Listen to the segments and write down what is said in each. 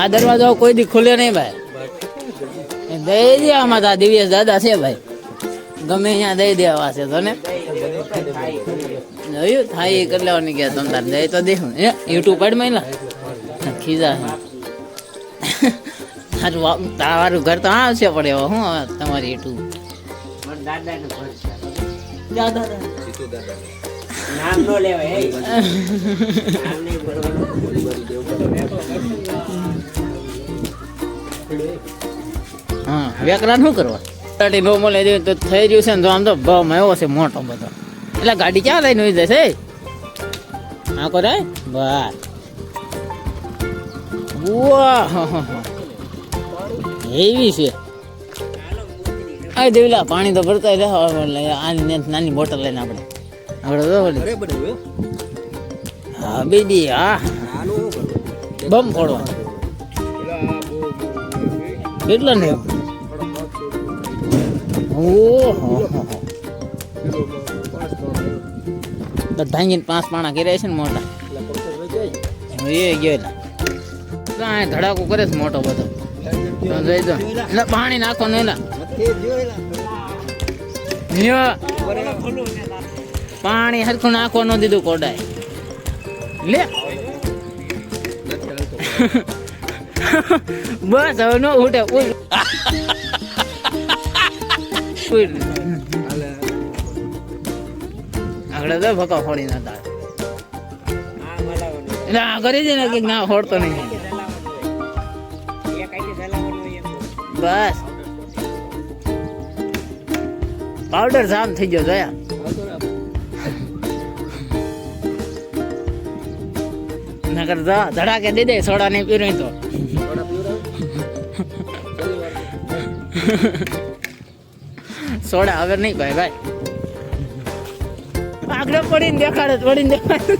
આ દરવાજો કોઈ દી ખુલે નહીં ભાઈ. દઈ દે આમાં તો દિવ્યેશ દાદા છે ભાઈ. ગમે અહીંયા દઈ દેવા છે તો ને. જોયું? થાય એ કરી લેવાની ગયા તમ તાર દઈ તો દેખું એ યુટ્યુબ પરમાં ખીજા તારું તારું ઘર તો આ છે પડે હવે હું તમારી યુટ્યુબ દાદા નામ નો લેવાય નામ નહીં બોલવાનું. હા વેકરા શું કરવા? ગાડી નો મળે છે તો થઈ રહ્યું છે ને તો આમ તો ભાવ એવો છે મોટો બધો. એટલે ગાડી ક્યાં લઈને ઉઈ જશે? હા કરે બસ વાહ. એવી છે. આ દેવલા પાણી તો ભરતા રહે આની નાની બોટલ લઈને આપણે. આપણે તો હા બેબી હા. બમ ફોડવા. કેટલા ને ભાંગીને પાંચ પાણા કર્યા છે ને મોટા. એ ગયો કાંઈ ધડાકો કરે છે મોટો બધો. જોઈ દો. એટલે પાણી નાખો ને એલા. પાણી હરખું નાખવા ન દીધું કોડાય લે. બસ, હવે નો ઉઠે. આગળ તો ભકા ફોડી ના. એટલે આ કરી દે ને કે ના, ફોડતો નહીં. બસ પાવડર જામ થઈ ગયો દયા નગર ધડાકે દે દે સોડા નહીં પીરું તો સોડા હવે નહીં ભાઈ ભાઈ. આગળ પડીને દેખાડે પડીને દેખાડે.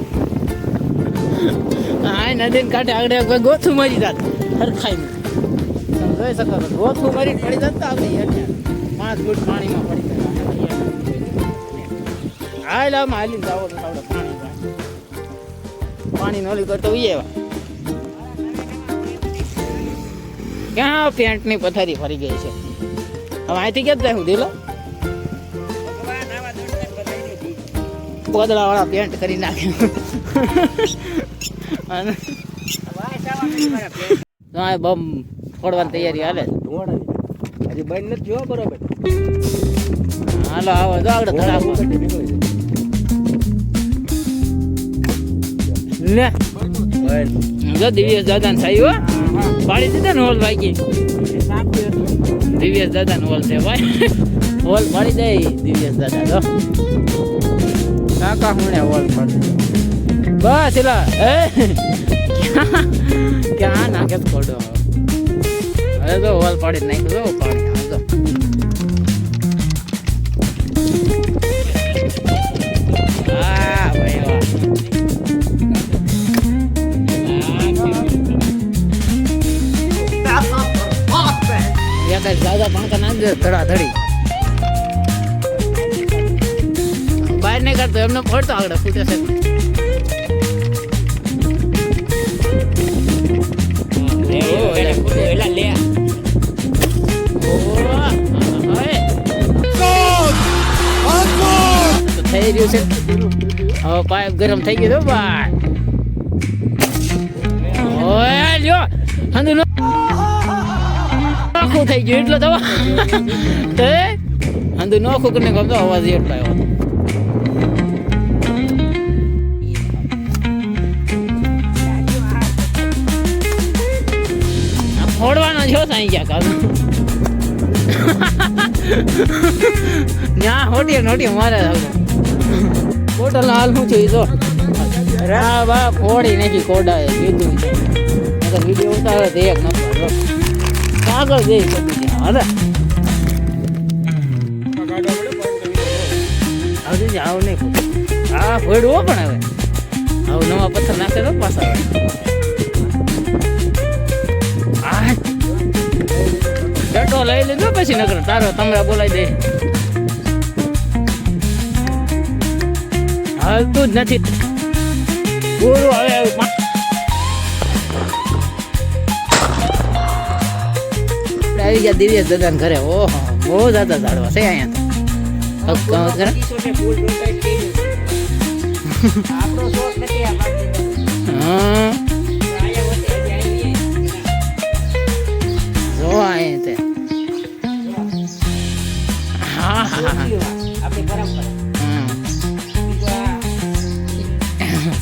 હા નદીને કાંઠે આગળ કોઈ ગોથું મરી જાત. હરખાઈ તમે જોઈ શકો છો, ગોથું મરી પડી જાત તો આપણે પાંચ ફૂટ પાણીમાં પડી જાય હાલ આમ હાલીને જાઓ તો પાણી પાણી. નોલી કરતો ઉયે એવા ક્યાં પેન્ટની પથારી ફરી ગઈ છે? હવે અહીંથી ક્યાં જાય હું દિલો ભગવાન આવા દોડતા બધાયને દી. પોદળા વાળા પેન્ટ કરી નાખ્યું બમ ફોડવાની તૈયારી હાલે. હજી બંધ નથી જો બરોબર. હાલો આવો જો આગળ ધડાકો લે. જો દિવ્ય દાદા ને હો. પાડી દીધા ને હોલ ભાઈ દિવ્યેશ દાદા નો હોલ છે ભાઈ. હોલ પાડી દે દિવ્યેશ દાદા તો કાકા હું હોલ પાડી બસ એલા એ ક્યાં નાખે ખોડો હવે તો હોલ પાડી નાખ્યો પાણી. જ દાદા પાંકા નાખ દે ધડાધડી બહાર નહીં કરતો એમને પડતો આગળ ફૂટે છે. થઈ રહ્યું છે. પાઇપ ગરમ થઈ ગયો ભાઈ. ઓય, લ્યો. હંદુ નો નોખું થઈ ગયું એટલો દવા. તે હંદુ નોખું કરીને ગમતો અવાજ એટલો આવ્યો. આ ફોડવાનો છો સાઈ ગયા કાલ ન્યા હોટી નોટી મારે હોટલ હાલ હું છું જો. રા બા ફોડી નાખી કોડા કીધું વીડિયો ઉતારે તે એક નંબર જો જઈ શકે હવે આવજે આવ નહીં ખોટું. આ ફોડવો પણ હવે. આવું નવા પથ્થર નાખે તો પાછા આવે. લઈ લીધો પછી નકર તારો તમરા બોલાઈ દે. હાલતું જ નથી. પૂરું હવે આવી દાદા દાદાને ઘરે. ઓહો બહુ દાદા ઝાડવા છે અહીંયા તો. હા. જો અહીં તે. હા હા હા.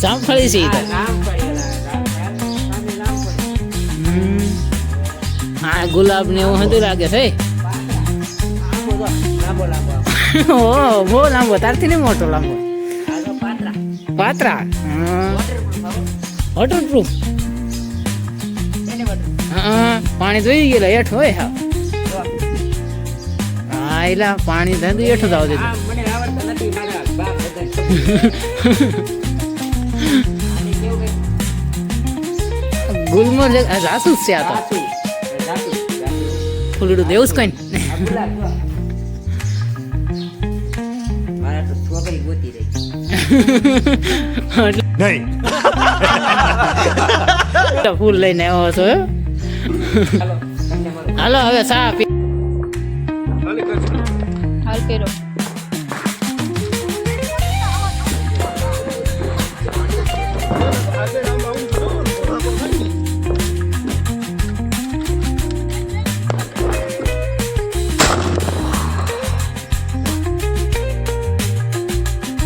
જામફળી છે ગુલાબ ને એવું હતું લાગે છે. ઓ, બહુ લાંબો, તારથી નહીં મોટો લાંબો પાતરા વોટરપ્રૂફ. હા, પાણી જોઈ ગયેલા, હેઠ હોય હા. હા, એલા, પાણી ધંધું હેઠું જ આવતું ગુલમર્ગ જાસૂસ છે આ તો. ફૂલડું દેવું જ કઈ ફૂલ લઈને આવ્યો છો હાલો હવે સા હાલ કર્યો.